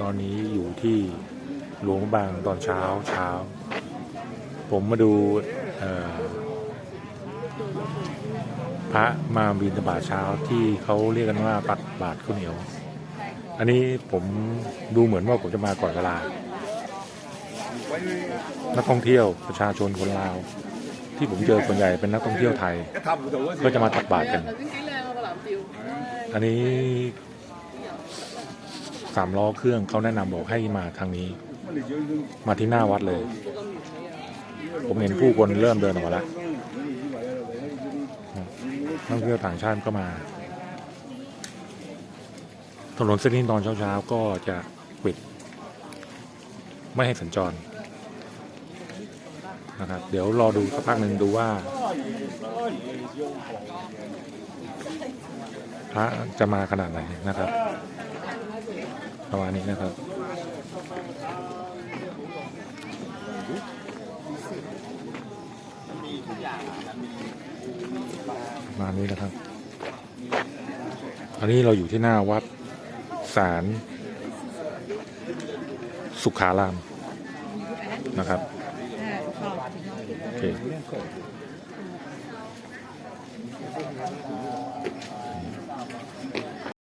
ตอนนี้อยู่ที่หลวงบางตอนเช้าเช้า ผมมาดูพระมาบินบาตเช้าที่เขาเรียกกันว่าปัดบาทข้าวเหนียว อันนี้ผมดูเหมือนว่าผมจะมาก่อนเวลา นักท่องเที่ยวประชาชนคนลาว ที่ผมเจอส่วนใหญ่เป็นนักท่องเที่ยวไทย ก็จะมาตักบาทกัน อันนี้ สามล้อเครื่องเขาแนะนำบอกให้มาทางนี้ มาที่หน้าวัดเลย ผมเห็นผู้คนเริ่มเดินออกมาแล้วนักท่องเที่ยวต่างชาติก็มา ถนนเส้นนี้ตอนเช้าๆก็จะปิด ไม่ให้สัญจรนะครับ เดี๋ยวรอดูสักพักหนึ่งดูว่าพระจะมาขนาดไหนนะครับ ประมาณนี้นะครับมานี้นะครับอันนี้เราอยู่ที่หน้าวัดสารสุขารามนะครับโอเค